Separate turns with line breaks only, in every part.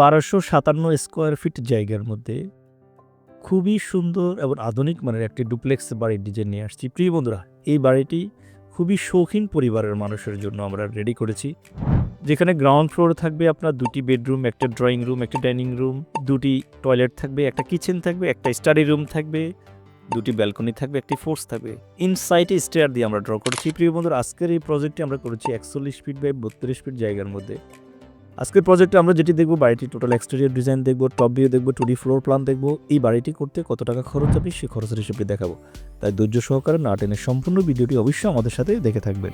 বারোশো সাতান্ন square feet জায়গার মধ্যে খুবই সুন্দর এবং আধুনিক মানের একটি ডুপ্লেক্স বাড়ির ডিজাইন নিয়ে আসছি। প্রিয় বন্ধুরা, এই বাড়িটি খুবই শৌখিন পরিবারের মানুষের জন্য আমরা রেডি করেছি। যেখানে গ্রাউন্ড ফ্লোর থাকবে আপনার দুটি বেডরুম একটা ড্রয়িং রুম একটা ডাইনিং রুম দুটি টয়লেট থাকবে, একটা কিচেন থাকবে, একটা স্টাডি রুম থাকবে, দুটি ব্যালকনি থাকবে, একটি ফোর্স থাকবে। ইনসাইটে স্টেয়ার দিয়ে আমরা ড্র করেছি। প্রিয় বন্ধুরা, আজকের এই প্রজেক্টটি আমরা করেছি একচল্লিশ ফিট বাই বত্রিশ ফিট জায়গার মধ্যে। আজকের প্রজেক্টে আমরা যেটি দেখব, বাড়িটি টোটাল এক্সটেরিয়ার ডিজাইন দেখব টপ ভিউ দেখব টু ফ্লোর প্ল্যান দেখব। এই বাড়িটি করতে কত টাকা খরচ হবে সেই খরচের হিসেবে দেখাবো। তাই ধৈর্য সহকারে না টেনে সম্পূর্ণ ভিডিওটি অবশ্যই আমাদের সাথে দেখে থাকবেন।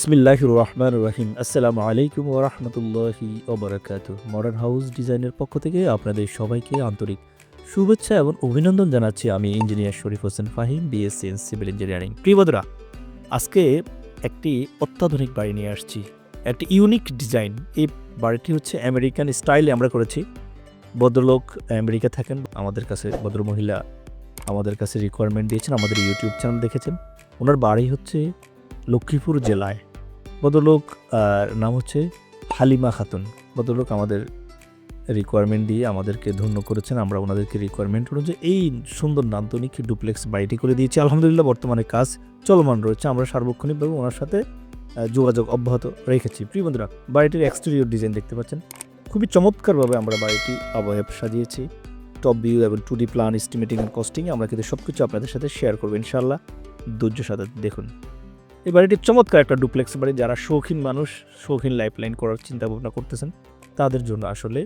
বিসমিল্লাহ রহমান রাহিম আসসালামু আলাইকুম ও রহমতুল্লাহি ওবরাকাত মডার্ন হাউস ডিজাইনের পক্ষ থেকে আপনাদের সবাইকে আন্তরিক শুভেচ্ছা এবং অভিনন্দন জানাচ্ছি। আমি engineer Sharif Hossain Fahim BSc in civil engineering প্রিয় বন্ধুরা, আজকে একটি অত্যাধুনিক বাড়ি নিয়ে আসছি। একটি ইউনিক ডিজাইন এই বাড়িটি হচ্ছে আমেরিকান স্টাইলে আমরা করেছি। ভদ্রলোক আমেরিকা থাকেন, আমাদের কাছে ভদ্রমহিলা আমাদের কাছে রিকোয়ারমেন্ট দিয়েছেন, আমাদের ইউটিউব চ্যানেল দেখেছেন। ওনার বাড়ি হচ্ছে লক্ষ্মীপুর জেলায়। ভদ্রলোক নাম হচ্ছে হালিমা খাতুন। ভদ্রলোক আমাদের রিকোয়ারমেন্ট দিয়ে আমাদেরকে ধন্য করেছেন। আমরা ওনাদেরকে রিকোয়ারমেন্ট অনুযায়ী এই সুন্দর নান্দনিক ডুপ্লেক্স বাড়িটি করে দিয়েছি। আলহামদুলিল্লাহ, বর্তমানে কাজ চলমান রয়েছে। আমরা সার্বক্ষণিকভাবে ওনার সাথে যোগাযোগ অব্যাহত রেখেছি। প্রিয় বন্ধুরা, বাড়িটির এক্সটেরিয়র ডিজাইন দেখতে পাচ্ছেন। খুবই চমৎকারভাবে আমরা বাড়িটি অবয়ব সাজিয়েছি। টপ ভিউ এবং two D plan estimating and costing আমরা কিন্তু সব কিছু আপনাদের সাথে শেয়ার করব ইনশাল্লাহ ধৈর্য সাথে দেখুন। এই বাড়িটি চমৎকার একটা ডুপ্লেক্স বাড়ি। যারা শৌখিন মানুষ, শৌখিন লাইফ লাইন করার চিন্তা ভাবনা করতেছেন, তাদের জন্য আসলে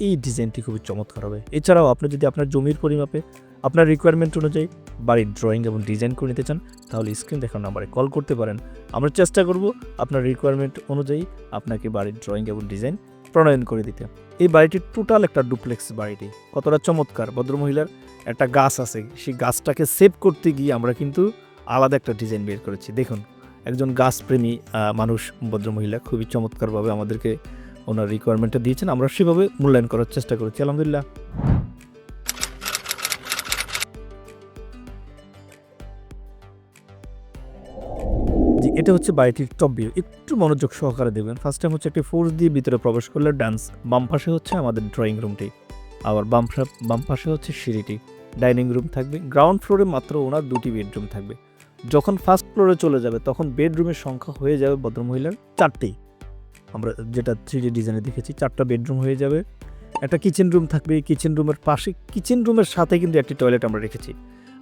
এই ডিজাইনটি খুবই চমৎকার হবে। এছাড়াও আপনি যদি আপনার জমির পরিমাপে আপনার রিকোয়ারমেন্ট অনুযায়ী বাড়ির ড্রয়িং এবং ডিজাইন করে নিতে চান, তাহলে স্ক্রিন দেখার নাম্বারে কল করতে পারেন। আমরা চেষ্টা করব আপনার রিকোয়ারমেন্ট অনুযায়ী আপনাকে বাড়ির ড্রয়িং এবং ডিজাইন প্রণয়ন করে দিতে। এই বাড়িটির টোটাল একটা ডুপ্লেক্স বাড়িটি। কতটা চমৎকার! ভদ্রমহিলার একটা গাছ আছে। সেই গাছটাকে সেভ করতে গিয়ে আমরা কিন্তু আলাদা একটা ডিজাইন বের করেছি। দেখুন, একজন গাছপ্রেমী মানুষ ভদ্রমহিলা খুবই চমৎকারভাবে আমাদেরকে ওনার রিকোয়ারমেন্টটা দিয়েছেন। আমরা সেভাবে মূল্যায়ন করার চেষ্টা করেছি, আলহামদুলিল্লাহ। জি, এটা হচ্ছে বাড়িটির টপ ভিউ একটু মনোযোগ সহকারে দেবেন ফার্স্ট টাইম হচ্ছে একটি ফোর্স দিয়ে ভিতরে প্রবেশ করলে ডান্স বাম পাশে হচ্ছে আমাদের ড্রয়িং রুমটি আবার বাম বাম পাশে হচ্ছে সিঁড়িটি। ডাইনিং রুম থাকবে। গ্রাউন্ড ফ্লোরে মাত্র ওনার দুটি বেডরুম থাকবে। যখন ফার্স্ট ফ্লোরে চলে যাবে, তখন বেডরুমের সংখ্যা হয়ে যাবে ভদ্রমহিলার চারটেই। আমরা যেটা থ্রি ডিজাইনে দেখেছি, চারটা বেডরুম হয়ে যাবে। একটা কিচেন রুম থাকবে কিচেন রুমের পাশে কিচেন রুমের সাথে কিন্তু একটি টয়লেট আমরা রেখেছি।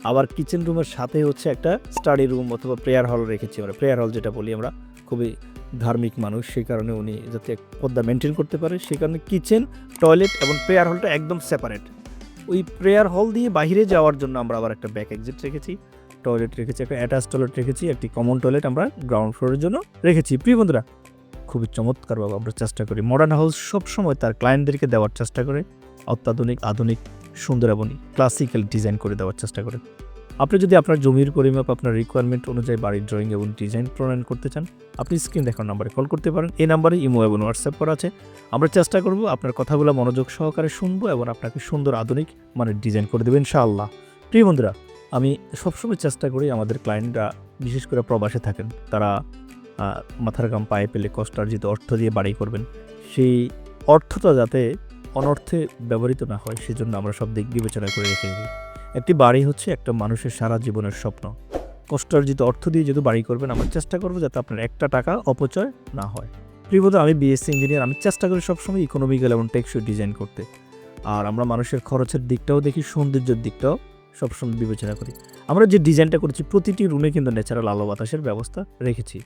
আবার কিচেন রুমের সাথে হচ্ছে একটা স্টাডি রুম অথবা প্রেয়ার হল রেখেছি আমরা। প্রেয়ার হল যেটা বলি আমরা, খুবই ধার্মিক মানুষ, সেই কারণে উনি যাতে পদ্মা মেনটেন করতে পারে, সেই কারণে কিচেন টয়লেট এবং প্রেয়ার হলটা একদম সেপারেট ওই প্রেয়ার হল দিয়ে বাইরে যাওয়ার জন্য আমরা আবার একটা ব্যাক এক্সিট রেখেছি। টয়লেট রেখেছি, একটা অ্যাটাচ টয়লেট রেখেছি, একটি কমন টয়লেট আমরা গ্রাউন্ড ফ্লোরের জন্য রেখেছি। প্রিয় বন্ধুরা, খুবই চমৎকারভাবে আমরা চেষ্টা করি। মডার্ন হাউস সবসময় তার ক্লায়েন্টদেরকে দেওয়ার চেষ্টা করে, অত্যাধুনিক, আধুনিক, সুন্দর এবং ক্লাসিক্যাল ডিজাইন করে দেওয়ার চেষ্টা করে। আপনি যদি আপনার জমির পরিমাপ, আপনার রিকোয়ারমেন্ট অনুযায়ী বাড়ির ড্রয়িং এবং ডিজাইন প্রণয়ন করতে চান, আপনি স্ক্রিন দেখার নাম্বারে কল করতে পারেন। এই নাম্বারে ইমো এবং হোয়াটসঅ্যাপ করা আছে। আমরা চেষ্টা করব আপনার কথাগুলো মনোযোগ সহকারে শুনব এবং আপনাকে সুন্দর, আধুনিক মানে ডিজাইন করে দেবেন ইনশাআল্লাহ। প্রিয় বন্ধুরা আমি সবসময় চেষ্টা করি আমাদের ক্লায়েন্টরা বিশেষ করে প্রবাসে থাকেন, তারা মাথার গাম পায়ে পেলে কষ্টার্জিত অর্থ দিয়ে বাড়ি করবেন। সেই অর্থটা যাতে অনর্থে ব্যবহৃত না হয়, সেজন্য আমরা সব দিক বিবেচনা করে রেখে দিই। একটি বাড়ি হচ্ছে একটা মানুষের সারা জীবনের স্বপ্ন। কষ্টার্জিত অর্থ দিয়ে যেহেতু বাড়ি করবেন, আমরা চেষ্টা করব যাতে আপনার একটা টাকা অপচয় না হয়। প্রিয়বোধ আমি বিএসসি ইঞ্জিনিয়ার আমি চেষ্টা করি সবসময় ইকোনমিক্যাল এবং টেকসই ডিজাইন করতে। আর আমরা মানুষের খরচের দিকটাও দেখি, সৌন্দর্যের দিকটাও সবসময় বিবেচনা করি। আমরা যে ডিজাইনটা করেছি, প্রতিটি রুমে কিন্তু ন্যাচারাল আলো বাতাসের ব্যবস্থা রেখেছি।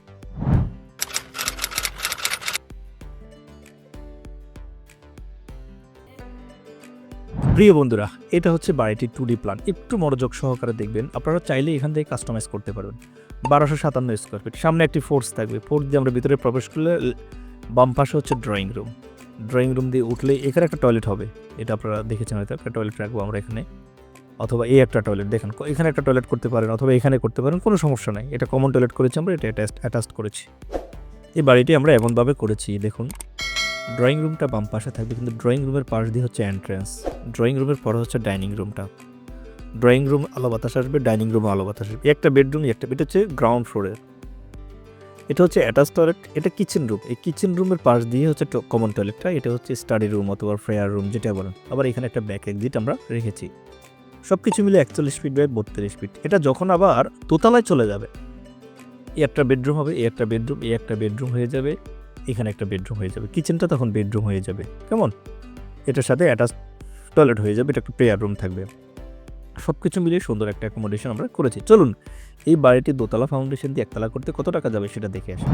প্রিয় বন্ধুরা, এটা হচ্ছে বাড়িটির টু ডি প্ল্যান একটু মনোযোগ সহকারে দেখবেন, আপনারা চাইলে এখান থেকে কাস্টমাইজ করতে পারবেন। বারোশো সাতান্ন স্কোয়ার ফিট সামনে একটি ফোর্স থাকবে। ফোর্স দিয়ে আমরা ভিতরে প্রবেশ করলে বাম পাশে হচ্ছে ড্রয়িং রুম ড্রয়িং রুম দিয়ে উঠলে এখানে একটা টয়লেট হবে। এটা আপনারা দেখেছেন হয়তো, একটা টয়লেট রাখব আমরা এখানে। অথবা এই একটা টয়লেট দেখেন এখানে একটা টয়লেট করতে পারেন অথবা এখানে করতে পারেন, কোনো সমস্যা নাই। এটা কমন টয়লেট করেছি আমরা, এটা অ্যাটাচ করেছি। এই বাড়িটি আমরা এমনভাবে করেছি, দেখুন ড্রয়িং রুমটা বাম পাশে থাকবে, কিন্তু ড্রয়িং রুমের পাশ দিয়ে হচ্ছে এন্ট্রেন্স ড্রয়িং রুমের পরে হচ্ছে ডাইনিং রুমটা ড্রয়িং রুম আলো বাতাস আসবে ডাইনিং রুমে আলো বাতাস আসবে। একটা বেডরুম একটা এটা হচ্ছে গ্রাউন্ড ফ্লোরের এটা হচ্ছে অ্যাটাচ টয়লেট এটা কিচেন রুম এই কিচেন রুমের পাশ দিয়ে হচ্ছে কমন টয়লেটটা এটা হচ্ছে স্টাডি রুম অথবা ফ্রেয়ার রুম যেটা বলেন। আবার এখানে একটা ব্যাক এক্সিট আমরা রেখেছি। সব কিছু মিলে একচল্লিশ ফিট বাই বত্রিশ ফিট এটা যখন আবার দোতলায় চলে যাবে এ একটা বেডরুম হবে এ একটা বেডরুম এই একটা বেডরুম হয়ে যাবে, এখানে একটা বেডরুম হয়ে যাবে। কিচেনটা তখন বেডরুম হয়ে যাবে। কেমন? এটার সাথে অ্যাটাচ টয়লেট হয়ে যাবে, এটা একটা প্রেয়ার রুম থাকবে। সব কিছু মিলিয়ে সুন্দর একটা অ্যাকোমোডেশন আমরা করেছি। চলুন, এই বাড়িটি দোতলা ফাউন্ডেশন দিয়ে একতলা করতে কত টাকা যাবে সেটা দেখে আসি।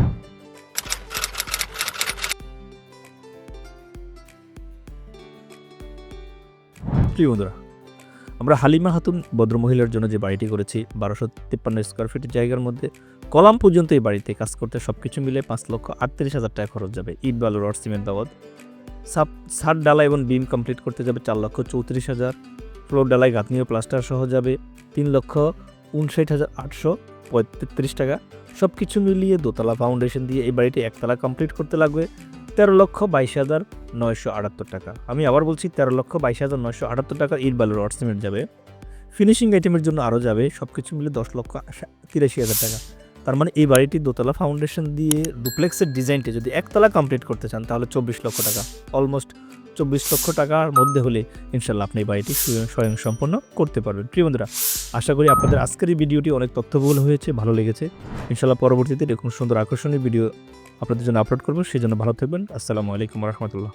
প্রিয় বন্ধুরা আমরা হালিমা হাতুন ভদ্রমহিলার জন্য যে বাড়িটি করেছি, বারোশো তিপ্পান্ন স্কোয়ার ফিটের জায়গার মধ্যে, কলাম পর্যন্ত এই বাড়িতে কাজ করতে সব কিছু মিলে পাঁচ লক্ষ আটত্রিশ হাজার টাকা খরচ যাবে। ইট, বালু, রড, সিমেন্ট বাবদ। সাব সাত ডালা এবং বিম কমপ্লিট করতে যাবে চার লক্ষ চৌত্রিশ হাজার। ফ্লোর ডালাই গাঁথনি ও প্লাস্টার সহ যাবে তিন লক্ষ উনষাট হাজার আটশো পঁয়ত্রিশ টাকা। সব কিছু মিলিয়ে দোতলা ফাউন্ডেশন দিয়ে এই বাড়িটি একতলা কমপ্লিট করতে লাগবে। তেরো লক্ষ বাইশ হাজার নয়শো আটাত্তর টাকা। আমি আবার বলছি তেরো লক্ষ বাইশ হাজার নয়শো আটাত্তর টাকা ইট বালু রড সিমেন্ট যাবে। ফিনিশিং আইটেমের জন্য আরও যাবে সব কিছু মিলে দশ লক্ষ তিরাশি হাজার টাকা। তার মানে এই বাড়িটি দোতলা ফাউন্ডেশন দিয়ে ডুপ্লেক্সের ডিজাইনটি যদি একতলা কমপ্লিট করতে চান, তাহলে চব্বিশ লক্ষ টাকা। অলমোস্ট চব্বিশ লক্ষ টাকার মধ্যে হলে ইনশাল্লাহ আপনি এই বাড়িটি স্বয়ং সম্পন্ন করতে পারবেন। প্রিয় বন্ধুরা, আশা করি আপনাদের আজকের এই ভিডিওটি অনেক তথ্যবহুল হয়েছে, ভালো লেগেছে। ইনশাল্লাহ পরবর্তীতে এরকম সুন্দর আকর্ষণীয় ভিডিও আপনাদের জন্য আপলোড করব সেই জন্য ভালো থাকবেন। আসসালামু আলাইকুম রহমতুল্লাহ।